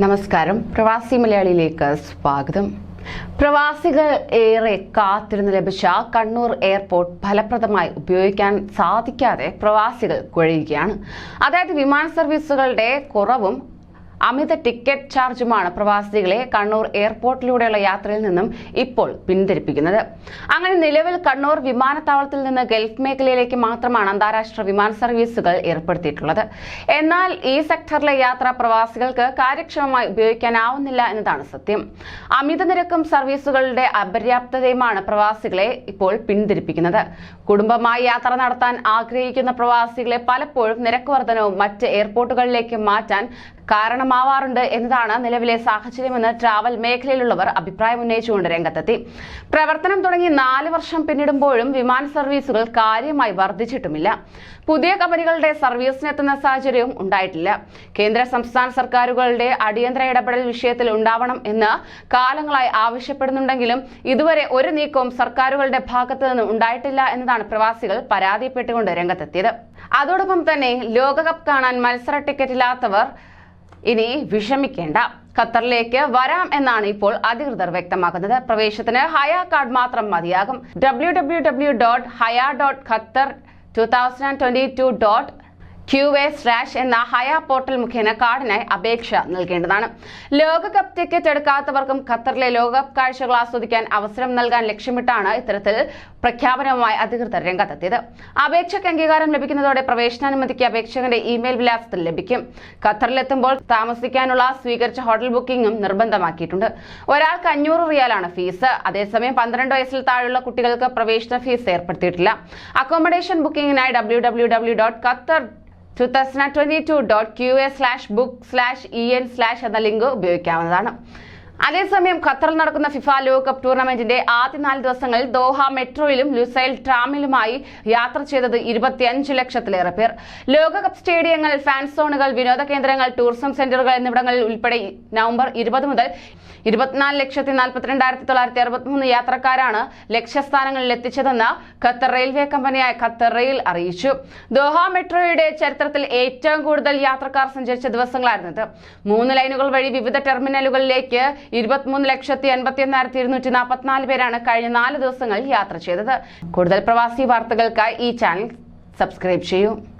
നമസ്കാരം. പ്രവാസി മലയാളിയിലേക്ക് സ്വാഗതം. പ്രവാസികൾ ഏറെ കാത്തിരുന്ന് ലഭിച്ച കണ്ണൂർ എയർപോർട്ട് ഫലപ്രദമായി ഉപയോഗിക്കാൻ സാധിക്കാതെ പ്രവാസികൾ കുഴയുകയാണ്. അതായത് വിമാന സർവീസുകളുടെ കുറവും അമിത ടിക്കറ്റ് ചാർജുമാണ് പ്രവാസികളെ കണ്ണൂർ എയർപോർട്ടിലൂടെയുള്ള യാത്രയിൽ നിന്നും ഇപ്പോൾ പിന്തിരിപ്പിക്കുന്നത്. അങ്ങനെ നിലവിൽ കണ്ണൂർ വിമാനത്താവളത്തിൽ നിന്ന് ഗൾഫ് മേഖലയിലേക്ക് മാത്രമാണ് അന്താരാഷ്ട്ര വിമാന സർവീസുകൾ ഏർപ്പെടുത്തിയിട്ടുള്ളത്. എന്നാൽ ഈ സെക്ടറിലെ യാത്ര പ്രവാസികൾക്ക് കാര്യക്ഷമമായി ഉപയോഗിക്കാനാവുന്നില്ല എന്നതാണ് സത്യം. അമിത നിരക്കും സർവീസുകളുടെ അപര്യാപ്തതയുമാണ് പ്രവാസികളെ ഇപ്പോൾ പിന്തിരിപ്പിക്കുന്നത്. കുടുംബമായി യാത്ര നടത്താൻ ആഗ്രഹിക്കുന്ന പ്രവാസികളെ പലപ്പോഴും നിരക്ക് വർധനവും മറ്റ് എയർപോർട്ടുകളിലേക്ക് മാറ്റാൻ കാരണമാവാറുണ്ട് എന്നതാണ് നിലവിലെ സാഹചര്യമെന്ന് ട്രാവൽ മേഖലയിലുള്ളവർ അഭിപ്രായം ഉന്നയിച്ചുകൊണ്ട് രംഗത്തെത്തി. പ്രവർത്തനം തുടങ്ങി നാല് വർഷം പിന്നിടുമ്പോഴും വിമാന സർവീസുകൾ കാര്യമായി വർദ്ധിച്ചിട്ടുമില്ല. പുതിയ കമ്പനികളുടെ സർവീസിനെത്തുന്ന സാഹചര്യവും ഉണ്ടായിട്ടില്ല. കേന്ദ്ര സംസ്ഥാന സർക്കാരുകളുടെ അടിയന്തര ഇടപെടൽ വിഷയത്തിൽ ഉണ്ടാവണം എന്ന് കാലങ്ങളായി ആവശ്യപ്പെടുന്നുണ്ടെങ്കിലും ഇതുവരെ ഒരു നീക്കവും സർക്കാരുകളുടെ ഭാഗത്തു നിന്ന് ഉണ്ടായിട്ടില്ല എന്നതാണ് പ്രവാസികൾ പരാതിപ്പെട്ടുകൊണ്ട് രംഗത്തെത്തിയത്. അതോടൊപ്പം തന്നെ ലോകകപ്പ് കാണാൻ മത്സര ടിക്കറ്റ് ഇല്ലാത്തവർ ഇനി വിഷമിക്കേണ്ട. ഖത്തറിലേക്ക് വരാം എന്നാണ് ഇപ്പോൾ അധികൃതർ വ്യക്തമാക്കുന്നത്. പ്രവേശത്തിന് ഹയ കാർഡ് മാത്രം മതിയാകും. W W W dot Hayya dot Qatar two thousand twenty two dot Q A slash എന്ന ഹയ പോർട്ടൽ മുഖേന കാർഡിനായി അപേക്ഷ നൽകേണ്ടതാണ്. ലോകകപ്പ് ടിക്കറ്റ് എടുക്കാത്തവർക്കും ഖത്തറിലെ ലോകകപ്പ് കാഴ്ചകൾ ആസ്വദിക്കാൻ അവസരം നൽകാൻ ലക്ഷ്യമിട്ടാണ് ഇത്തരത്തിൽ പ്രഖ്യാപനവുമായി അധികൃതർ രംഗത്തെത്തിയത്. അപേക്ഷയ്ക്ക് അംഗീകാരം ലഭിക്കുന്നതോടെ പ്രവേശനാനുമതിക്ക് അപേക്ഷകന്റെ ഇമെയിൽ വിലാസത്തിൽ ലഭിക്കും. ഖത്തറിലെത്തുമ്പോൾ താമസിക്കാനുള്ള സ്വീകരിച്ച ഹോട്ടൽ ബുക്കിംഗും നിർബന്ധമാക്കിയിട്ടുണ്ട്. ഒരാൾക്ക് അഞ്ഞൂറ് റിയാലാണ് ഫീസ്. അതേസമയം പന്ത്രണ്ട് വയസ്സിൽ താഴെയുള്ള കുട്ടികൾക്ക് പ്രവേശന ഫീസ് ഏർപ്പെടുത്തിയിട്ടില്ല. Accommodation ബുക്കിംഗിനായി W W W dot Qatar two thousand twenty two dot Q A slash book slash E N slash എന്ന ലിങ്ക് ഉപയോഗിക്കാവുന്നതാണ്. അതേസമയം ഖത്തറിൽ നടക്കുന്ന ഫിഫ ലോകകപ്പ് ടൂർണമെന്റിന്റെ ആദ്യ നാല് ദിവസങ്ങളിൽ ദോഹ മെട്രോയിലും ലുസൈൽ ട്രാമിലുമായി യാത്ര ചെയ്തത് ഇരുപത്തിയഞ്ച് ലക്ഷത്തിലേറെ പേർ. ലോകകപ്പ് സ്റ്റേഡിയങ്ങൾ ഫാൻ സോണുകൾ വിനോദ കേന്ദ്രങ്ങൾ ടൂറിസം സെന്ററുകൾ എന്നിവിടങ്ങളിൽ ഉൾപ്പെടെ നവംബർ ഇരുപത് മുതൽ ഇരുപത്തിനാല് ലക്ഷത്തി നാൽപ്പത്തിരണ്ടായിരത്തി തൊള്ളായിരത്തി അറുപത്തിമൂന്ന് യാത്രക്കാരാണ് ലക്ഷ്യസ്ഥാനങ്ങളിൽ എത്തിച്ചതെന്ന് ഖത്തർ റെയിൽവേ കമ്പനിയായ ഖത്തർ റെയിൽ അറിയിച്ചു. ദോഹ മെട്രോയുടെ ചരിത്രത്തിൽ ഏറ്റവും കൂടുതൽ യാത്രക്കാർ സഞ്ചരിച്ച ദിവസങ്ങളായിരുന്നത്. മൂന്ന് ലൈനുകൾ വഴി വിവിധ ടെർമിനലുകളിലേക്ക് ഇരുപത്തിമൂന്ന് ലക്ഷത്തി എൺപത്തി ഒന്നായിരത്തി ഇരുന്നൂറ്റി നാൽപ്പത്തിനാല് പേരാണ് കഴിഞ്ഞ നാല് ദിവസങ്ങളിൽ യാത്ര ചെയ്തത്. കൂടുതൽ പ്രവാസി വാർത്തകൾക്കായി ഈ ചാനൽ സബ്സ്ക്രൈബ് ചെയ്യൂ.